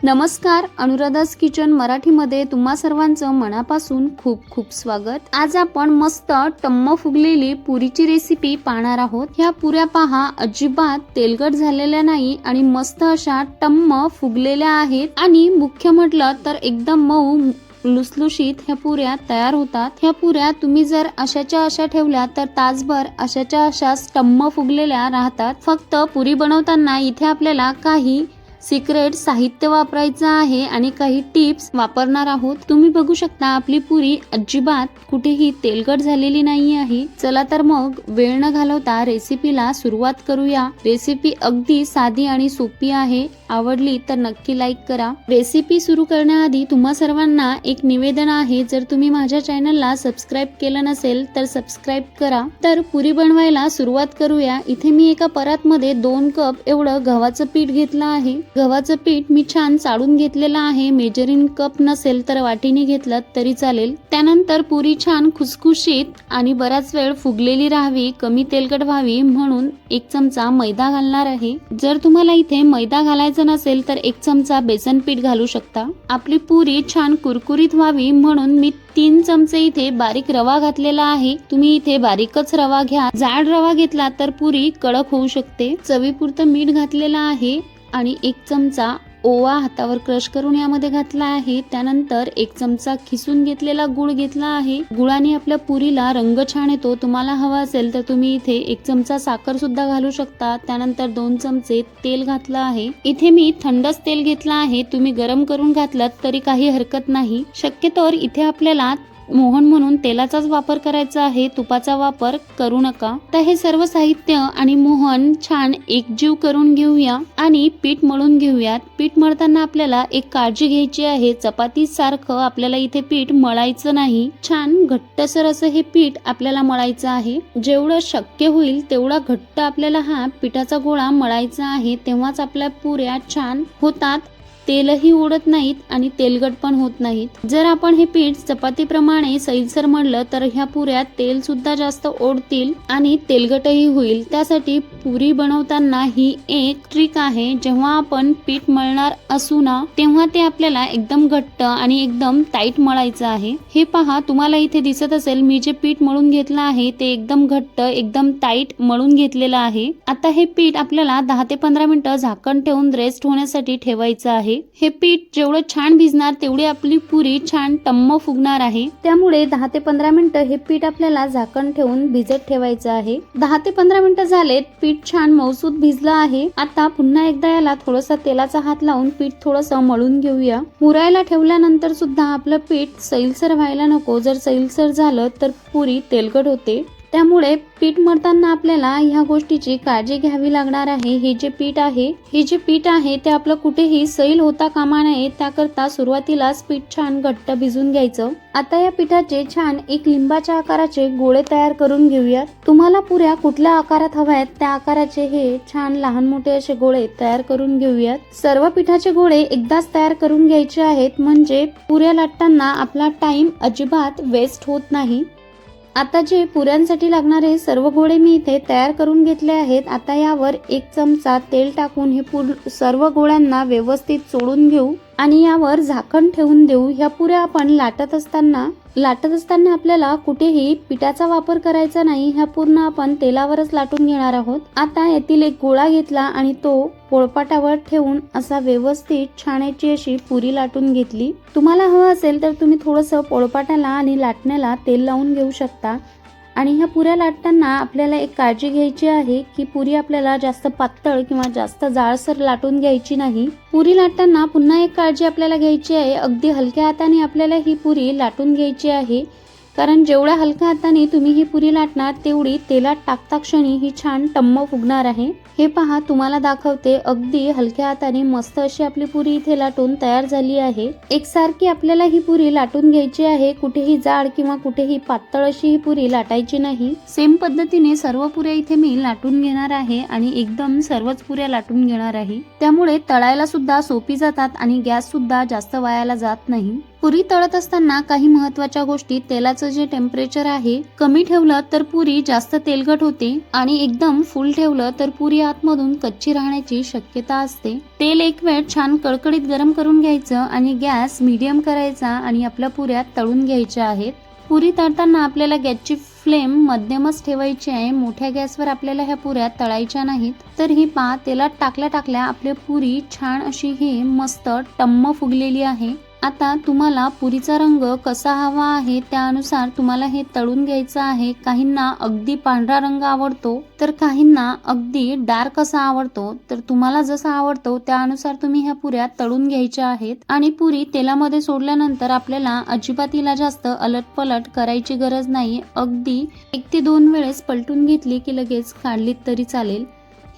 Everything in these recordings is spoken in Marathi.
नमस्कार अनुराधास किचन मराठीमध्ये तुम्हा सर्वांचं मनापासून खूप खूप स्वागत. आज आपण मस्त टम्म फुगलेली पुरीची रेसिपी पाहणार आहोत. ह्या पुऱ्या पहा अजिबात तेलकट झालेल्या नाही आणि मस्त अशा टम्म फुगलेल्या आहेत. आणि मुख्य म्हटलं तर एकदम मऊ लुसलुशीत ह्या पुऱ्या तयार होतात. ह्या पुऱ्या तुम्ही जर अशाच्या अशा ठेवल्या तर तासभर अशाच्या अशा टम्म फुगलेल्या राहतात. फक्त पुरी बनवताना इथे आपल्याला काही सिक्रेट साहित्य वापरायचं आहे आणि काही टिप्स वापरणार आहोत. तुम्ही बघू शकता आपली पुरी अजिबात कुठेही तेलकट झालेली नाही आहे. चला तर मग वेळ न घालवता रेसिपीला सुरुवात करूया. रेसिपी अगदी साधी आणि सोपी आहे. आवडली तर नक्की लाईक करा. रेसिपी सुरू करण्याआधी तुम्हा सर्वांना एक निवेदन आहे. जर तुम्ही माझ्या चॅनलला सबस्क्राईब केलं नसेल तर सबस्क्राईब करा. तर पुरी बनवायला सुरुवात करूया. इथे मी एका परातमध्ये दोन कप एवढं गव्हाचं पीठ घेतलं आहे. गव्हाचं पीठ मी छान चाळून घेतलेलं आहे. मेजरिंग कप नसेल तर वाटीने घेतलं तरी चालेल. त्यानंतर पुरी छान खुसखुशीत आणि बराच वेळ फुगलेली राहावी कमी तेलकट व्हावी म्हणून एक चमचा मैदा घालणार आहे. जर तुम्हाला इथे मैदा घालायचा नसेल तर एक चमचा बेसन पीठ घालू शकता. आपली पुरी छान कुरकुरीत व्हावी म्हणून मी तीन चमचे इथे बारीक रवा घातलेला आहे. तुम्ही इथे बारीकच रवा घ्या. जाड रवा घेतला तर पुरी कडक होऊ शकते. चवीपुरतं मीठ घातलेलं आहे. आणि एक चमचा ओवा हातावर क्रश करून यामध्ये घातला आहे. त्यानंतर एक चमचा खिसून घेतलेला गुळ घेतला आहे. गुळाने आपल्या पुरीला रंग छान येतो. तुम्हाला हवा असेल तर तुम्ही इथे एक चमचा साखर सुद्धा घालू शकता. त्यानंतर दोन चमचे तेल घातलं आहे. इथे मी थंडच तेल घेतलं आहे. तुम्ही गरम करून घातलं तरी काही हरकत नाही. शक्यतोवर इथे आपल्याला मोहन म्हणून तेलाचाच वापर करायचा आहे तुपाचा वापर करू नका. तर हे सर्व साहित्य आणि मोहन छान एकजीव करून घेऊया आणि पीठ मळून घेऊयात. पीठ मळताना आपल्याला एक काळजी घ्यायची आहे चपाती सारखं आपल्याला इथे पीठ मळायचं नाही. छान घट्टसर असं हे पीठ आपल्याला मळायचं आहे. जेवढं शक्य होईल तेवढा घट्ट आपल्याला हा पिठाचा गोळा मळायचा आहे. तेव्हाच आपल्या पुऱ्या छान होतात. तेलही उडत नाहीत आणि तेलगट पण होत नाहीत. जर आपण हे पीठ चपातीप्रमाणे सैलसर म्हणलं तर ह्या पुऱ्या तेल सुद्धा जास्त ओढतील आणि तेलगटही होईल. त्यासाठी पुरी बनवताना ही एक ट्रिक आहे. जेव्हा आपण पीठ मळणार असू ना तेव्हा ते आपल्याला एकदम घट्ट आणि एकदम टाईट मळायचं आहे. हे पहा तुम्हाला इथे दिसत असेल मी जे पीठ मळून घेतलं आहे ते एकदम घट्ट एकदम टाईट मळून घेतलेलं आहे. आता हे पीठ आपल्याला दहा ते पंधरा मिनिटं झाकण ठेवून रेस्ट होण्यासाठी ठेवायचं आहे. हे पीठ जेवढं छान भिजणार तेवढी आपली पुरी छान टम्म फुगणार आहे. त्यामुळे दहा ते पंधरा मिनिटं हे पीठ आपल्याला झाकण ठेवून भिजत ठेवायचं आहे. दहा ते पंधरा मिनिटं झालेत पीठ छान मौसूद भिजलं आहे. आता पुन्हा एकदा याला थोडासा तेलाचा हात लावून पीठ थोडस मळून घेऊया. मुरायला ठेवल्यानंतर सुद्धा आपलं पीठ सैलसर व्हायला नको. जर सैलसर झालं तर पुरी तेलकट होते. त्यामुळे पीठ मळताना आपल्याला ह्या गोष्टीची काळजी घ्यावी लागणार आहे. हे जे पीठ आहे हे जे पीठ आहे ते आपलं कुठेही सैल होता कामा नये. त्याकरता सुरुवातीलाच पीठ छान घट्ट भिजून घ्यायचं. आता या पिठाचे छान एक लिंबाच्या आकाराचे गोळे तयार करून घेऊयात तुम्हाला पुऱ्या कुठल्या आकारात हव्या आहेत त्या आकाराचे हे छान लहान मोठे असे गोळे तयार करून घेऊयात. सर्व पिठाचे गोळे एकदाच तयार करून घ्यायचे आहेत. म्हणजे पुऱ्या लाटताना आपला टाइम अजिबात वेस्ट होत नाही. आता जे पुऱ्यांसाठी लागणारे सर्व गोळे मी इथे तयार करून घेतले आहेत आता यावर एक चमचा तेल टाकून हे पूर सर्व गोळ्यांना व्यवस्थित चोळून घेऊ आणि यावर झाकण ठेवून देऊ. ह्या पुऱ्या आपण लाटत असताना लाटत असताना आपल्याला कुठेही पिठाचा वापर करायचा नाही ह्या पूर्ण आपण तेलावरच लाटून घेणार आहोत. आता यातील एक गोळा घेतला आणि तो पोळपाटावर ठेवून असा व्यवस्थित छाण्याची अशी पुरी लाटून घेतली. तुम्हाला हवं असेल तर तुम्ही थोडंसं पोळपाटाला आणि लाटण्याला तेल लावून घेऊ शकता. आणि ह्या पुऱ्या लाटताना आपल्याला एक काळजी घ्यायची आहे की पुरी आपल्याला जास्त पातळ किंवा जास्त जाळसर लाटून घ्यायची नाही. पुरी लाटताना पुन्हा एक काळजी आपल्याला घ्यायची आहे. अगदी हलक्या हाताने आपल्याला ही पुरी लाटून घ्यायची आहे. कारण जेवढ्या हलक्या हाताने तुम्ही ही पुरी लाटणार तेवढी तेलात टाकता क्षणी ही छान टम्म फुगणार आहे. हे पहा तुम्हाला दाखवते अगदी हलक्या हाताने मस्त अशी आपली पुरी इथे लाटून तयार झाली आहे. एकसारखी आपल्याला ही पुरी लाटून घ्यायची आहे. कुठेही जाड किंवा कुठेही पातळ अशी ही पुरी लाटायची नाही. सेम पद्धतीने सर्व पुऱ्या इथे मी लाटून घेणार आहे आणि एकदम सर्वच पुऱ्या लाटून घेणार आहे. त्यामुळे तळायला सुद्धा सोपी जातात आणि गॅस सुद्धा जास्त वायाला जात नाही. पुरी तळत असताना काही महत्त्वाच्या गोष्टी तेलाचं जे टेम्परेचर आहे कमी ठेवलं तर पुरी जास्त तेलकट होते आणि एकदम फुल ठेवलं तर पुरी आतमधून कच्ची राहण्याची शक्यता असते. तेल एक वेळ छान कडकडीत गरम करून घ्यायचं आणि गॅस मीडियम करायचा आणि आपल्या पुऱ्या तळून घ्यायच्या आहेत. पुरी तळताना आपल्याला गॅसची फ्लेम मध्यमच ठेवायची आहे. मोठ्या गॅसवर आपल्याला ह्या पुऱ्या तळायच्या नाहीत. तर ही पा तेलात टाकल्या टाकल्या आपली पुरी छान अशी ही मस्त टम्म फुगलेली आहे. आता तुम्हाला पुरीचा रंग कसा हवा आहे त्यानुसार तुम्हाला हे तळून घ्यायचं आहे. काहींना अगदी पांढरा रंग आवडतो तर काहींना अगदी डार्क असा आवडतो. तर तुम्हाला जसा आवडतो त्यानुसार तुम्ही ह्या पुऱ्या तळून घ्यायच्या आहेत. आणि पुरी तेलामध्ये सोडल्यानंतर आपल्याला अजिबात हिला जास्त अलटपलट करायची गरज नाही. अगदी एक ते दोन वेळेस पलटून घेतली की लगेच काढलीत तरी चालेल.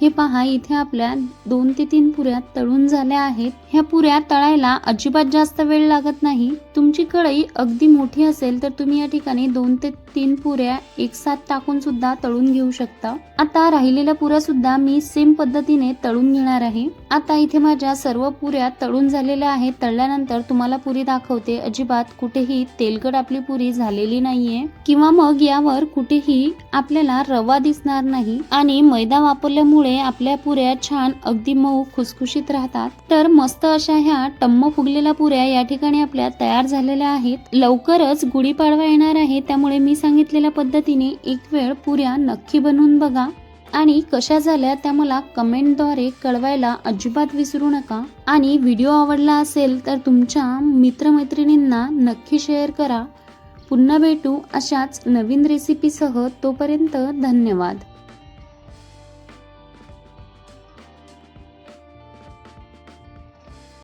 हे पहा इथे आपल्या दोन ते तीन पुऱ्या तळून झाल्या आहेत. ह्या पुऱ्या तळायला अजिबात जास्त वेळ लागत नाही. तुमची कढई अगदी मोठी असेल तर तुम्ही या ठिकाणी दोन ते तीन पुऱ्या एक साथ टाकून सुद्धा तळून घेऊ शकता. आता राहिलेल्या पुऱ्या सुद्धा मी सेम पद्धतीने तळून घेणार आहे. आता इथे माझ्या सर्व पुऱ्या तळून झालेल्या आहेत. तळल्यानंतर तुम्हाला पुरी दाखवते. अजिबात कुठेही तेलकट आपली पुरी झालेली नाहीये. किंवा मग यावर कुठेही आपल्याला रवा दिसणार नाही. आणि मैदा वापरल्यामुळे आपल्या पुऱ्या छान अगदी मऊ खुसखुशीत राहतात. तर मस्त अशा ह्या टम्म फुगलेल्या पुऱ्या या ठिकाणी आपल्या तयार झालेल्या आहेत. लवकरच गुढीपाडवा येणार आहे. त्यामुळे मी सांगितलेल्या पद्धतीने एक वेळ पुऱ्या नक्की बनवून बघा. आणि कशा झाल्या त्या मला कमेंटद्वारे कळवायला अजिबात विसरू नका. आणि व्हिडिओ आवडला असेल तर तुमच्या मित्रमैत्रिणींना नक्की शेअर करा. पुन्हा भेटू अशाच नवीन रेसिपीसह तोपर्यंत धन्यवाद.